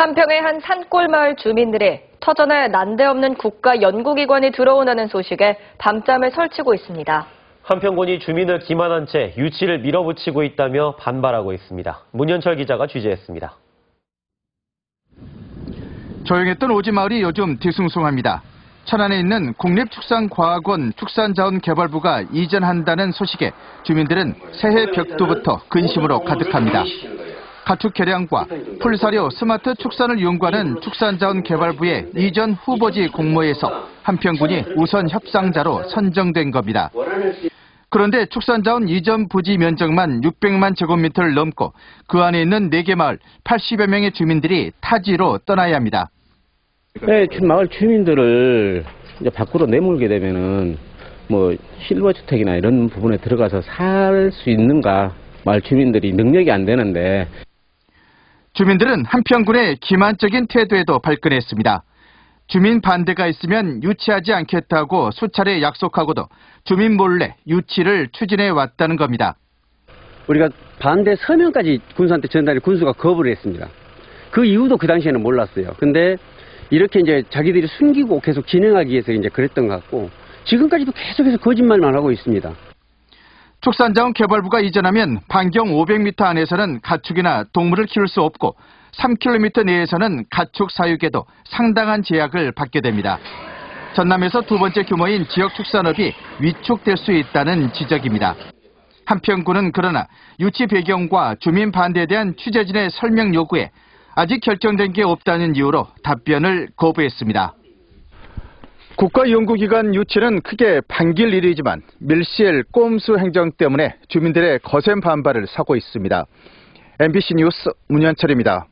한평의 한 산골 마을 주민들이 터전에 난데없는 국가 연구기관이 들어오는 소식에 밤잠을 설치고 있습니다. 한평군이 주민을 기만한 채 유치를 밀어붙이고 있다며 반발하고 있습니다. 문현철 기자가 취재했습니다. 조용했던 오지마을이 요즘 뒤숭숭합니다. 천안에 있는 국립축산과학원 축산자원개발부가 이전한다는 소식에 주민들은 새해 벽두부터 근심으로 가득합니다. 가축 개량과 풀사료 스마트 축산을 연구하는 축산자원개발부의 이전 후보지 공모에서 한평군이 우선 협상자로 선정된 겁니다. 그런데 축산자원 이전 부지 면적만 600만 제곱미터를 넘고 그 안에 있는 4개 마을 80여 명의 주민들이 타지로 떠나야 합니다. 네, 주- 마을 주민들을 이제 밖으로 내몰게 되면은 뭐 실버 주택이나 이런 부분에 들어가서 살 수 있는가 마을 주민들이 능력이 안 되는데 주민들은 한평군의 기만적인 태도에도 발끈했습니다. 주민 반대가 있으면 유치하지 않겠다고 수차례 약속하고도 주민 몰래 유치를 추진해 왔다는 겁니다. 우리가 반대 서명까지 군수한테 전달해 군수가 거부를 했습니다. 그 이유도 그 당시에는 몰랐어요. 근데 이렇게 이제 자기들이 숨기고 계속 진행하기 위해서 이제 그랬던 것 같고 지금까지도 계속해서 거짓말만 하고 있습니다. 축산자원 개발부가 이전하면 반경 500m 안에서는 가축이나 동물을 키울 수 없고 3km 내에서는 가축 사육에도 상당한 제약을 받게 됩니다. 전남에서 두 번째 규모인 지역 축산업이 위축될 수 있다는 지적입니다. 한평군은 그러나 유치 배경과 주민 반대에 대한 취재진의 설명 요구에 아직 결정된 게 없다는 이유로 답변을 거부했습니다. 국가연구기관 유치는 크게 반길 일이지만 밀실 꼼수 행정 때문에 주민들의 거센 반발을 사고 있습니다. MBC 뉴스 문현철입니다.